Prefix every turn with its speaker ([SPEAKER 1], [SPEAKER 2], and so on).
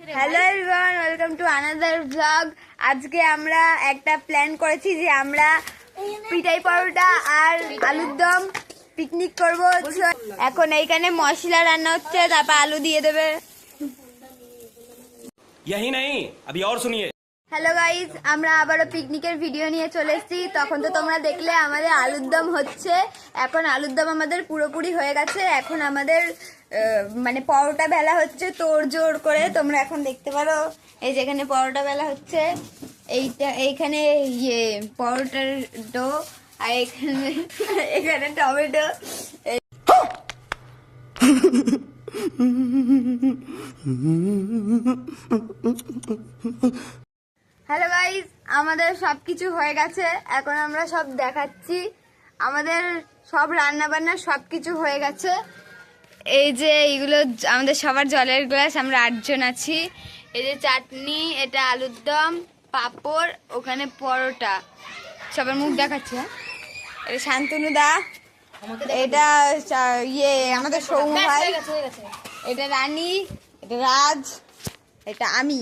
[SPEAKER 1] hello everyone welcome to another blog আজকে আমরা একটা প্ল্যান করেছি যে আমরা পিঠাই পরোটা আর আলুর দম পিকনিক করব এখন এইখানে মশলা রান্না হচ্ছে তারপর আলু দিয়ে দেবে
[SPEAKER 2] यही नहीं अभी और सुनिए
[SPEAKER 1] হ্যালো গাইজ আমরা আবারও পিকনিকের ভিডিও নিয়ে চলে এসেছি। তখন তো তোমরা দেখলে আমাদের আলুর দম হচ্ছে। এখন আলুর দম আমাদের পুরোপুরি হয়ে গেছে। এখন আমাদের মানে পরোটা বেলা হচ্ছে তোড় জোর করে। তোমরা এখন দেখতে পারো। এই যেখানে পরোটা বেলা হচ্ছে। এইটা, এইখানে ইয়ে পরোটার ডো। আর এখানে এখানে টমেটো। হ্যালো গাইজ আমাদের সব কিছু হয়ে গেছে। এখন আমরা সব দেখাচ্ছি। আমাদের সব রান্না বান্না সব কিছু হয়ে গেছে। এই যে এইগুলো আমাদের সবার জলের গ্লাস আমরা আটজন আছি। এই যে চাটনি এটা আলুর দম পাঁপড় ওখানে পরোটা। সবার মুখ দেখাচ্ছে হ্যাঁ? এটা শান্তনু দা। এটা ইয়ে আমাদের সৌম্য ভাই। এটা রানী এটা রাজ এটা আমি।